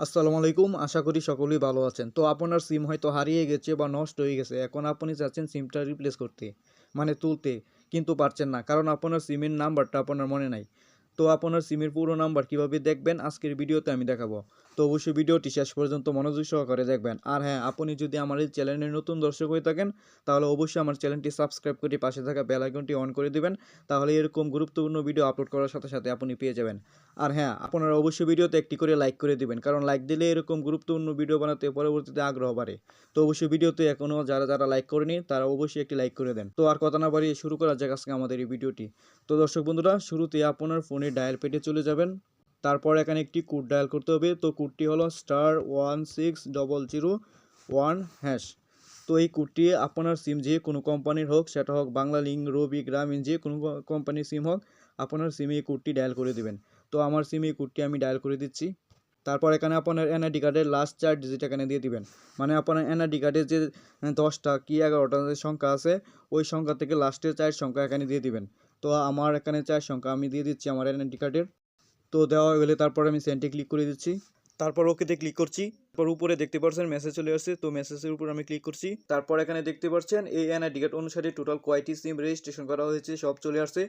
আসসালামু আলাইকুম, আশা করি সকলেই ভালো আছেন। তো আপনার সিম হয়তো হারিয়ে গেছে বা নষ্ট হয়ে গেছে, এখন আপনি চাচ্ছেন সিমটা রিপ্লেস করতে মানে তুলতে, কিন্তু পারছেন না, কারণ আপনার সিমের নাম্বারটা আপনার মনে নাই। তো আপনার সিমের পুরো নাম্বার কীভাবে দেখবেন, আজকের ভিডিওতে আমি দেখাবো। তো অবশ্যই ভিডিওটি শেষ পর্যন্ত মনোযোগ সহকারে দেখবেন। আর হ্যাঁ আপনি যদি আমার এই চ্যানেলের নতুন দর্শক হয়ে থাকেন, তাহলে অবশ্যই আমার চ্যানেলটি সাবস্ক্রাইব করে পাশে থাকা বেল আইকনটি অন করে দিবেন, তাহলে এরকম গুরুত্বপূর্ণ ভিডিও আপলোড করার সাথে সাথে আপনি পেয়ে যাবেন। আর হ্যাঁ আপনারা অবশ্যই ভিডিওতে একটি করে লাইক করে দিবেন, কারণ লাইক দিলে এরকম গুরুত্বপূর্ণ ভিডিও বানাতে পরবর্তীতে আগ্রহ বাড়ে। তো অবশ্যই ভিডিওতে এখনও যারা যারা লাইক করেনি, তারা অবশ্যই একটি লাইক করে দেন। তো আর কথা না বাড়িয়ে শুরু করা যাক আজকে আমাদের এই ভিডিওটি। তো দর্শক বন্ধুরা শুরুতে আপনার ফোনে ডায়াল পেটে চলে যাবেন। তারপর এখানে একটি কোড ডায়াল করতে হবে। তো কোডটি হলো star one six double zero one hash তো এই কোডটি আপনার সিম যে কোনো কোম্পানির হোক, সেটা হোক বাংলা লিঙ্ক রবি, গ্রামীণ, যে কোনো কোম্পানির সিম হোক, আপনার সিমে এই কোডটি ডায়াল করে দিবেন। তো আমার সিমে এই কোডটি আমি ডায়াল করে দিচ্ছি। তারপর এখানে আপনার এনআইডি কার্ডের লাস্ট চার ডিজিট এখানে দিয়ে দিবেন। মানে আপনার এনআইডি কার্ডের যে দশটা কি এগারোটা সংখ্যা আছে, ওই সংখ্যা থেকে লাস্টের চার সংখ্যা এখানে দিয়ে দিবেন। তো আমার এখানে চার সংখ্যা, আমি দিয়ে দিচ্ছি আমার এনআইডি কার্ডের। তো দেওয়া হয়ে গেলে তারপর আমি সেন্টে ক্লিক করে দিচ্ছি। তারপর ওকেতে ক্লিক করছি। তারপর উপরে দেখতে পাচ্ছেন মেসেজ চলে আসছে, তো মেসেজের উপর আমি ক্লিক করছি। তারপর এখানে দেখতে পাচ্ছেন এই এনআইডি কার্ড অনুসারে টোটাল কয়টি সিম রেজিস্ট্রেশন করা হয়েছে, সব চলে আসছে।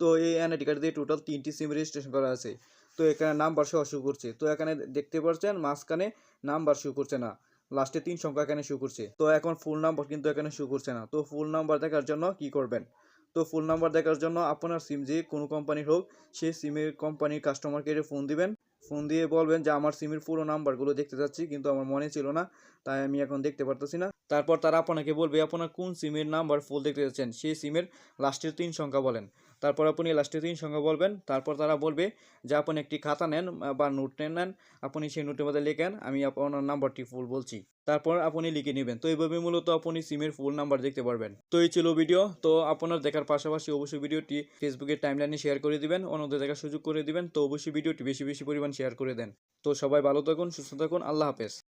তো এই এনআইডি কার্ড দিয়ে টোটাল তিনটি সিম রেজিস্ট্রেশন করা আছে। তো এখানে নাম্বার শো করছে। তো এখানে দেখতে পাচ্ছেন মাঝখানে নাম্বার শো করছে না। লাস্টে তিন সংখ্যা এখানে শো করছে। তো এখন ফুল নাম্বার কিন্তু এখানে শো করছে না। তো ফুল নাম্বার দেখার জন্য কি করবেন? তো ফুল নাম্বার দেখার জন্য আপনার সিম যে কোনো কোম্পানির হোক সেই সিমের কোম্পানির কাস্টমার কেয়ারে ফোন দিবেন। ফোন দিয়ে বলবেন যে, আমার সিমের পুরো নাম্বারগুলো দেখতে চাচ্ছি কিন্তু আমার মনে ছিল না, তাই আমি এখন দেখতে পারতেছি না। তারপর তারা আপনাকে বলবে, আপনার কোন সিমের নাম্বার ফুল দেখতে চাচ্ছেন সেই সিমের লাস্টের তিন সংখ্যা বলেন। তারপর আপনি লাস্টের তিন সংখ্যা বলবেন, তারপর তারা বলবে যে আপনি একটি খাতা নেন বা নোট নেন, আপনি সেই নোটের মধ্যে লেখেন, আমি আপনার নাম্বারটি ফুল বলছি। তারপর আপনি লিখে নেবেন। তো এইভাবে মূলত আপনি সিমের ফুল নাম্বার দেখতে পারবেন। তো এই ছিল ভিডিও তো আপনার দেখার পাশাপাশি অবশ্যই ভিডিওটি ফেসবুকের টাইমলাইনে শেয়ার করে দিবেন, অন্যদের দেখার সুযোগ করে দিবেন। তো অবশ্যই ভিডিওটি বেশি বেশি পরিমাণ শেয়ার করে দেন। তো সবাই ভালো থাকুন, সুস্থ থাকুন, আল্লাহ হাফেজ।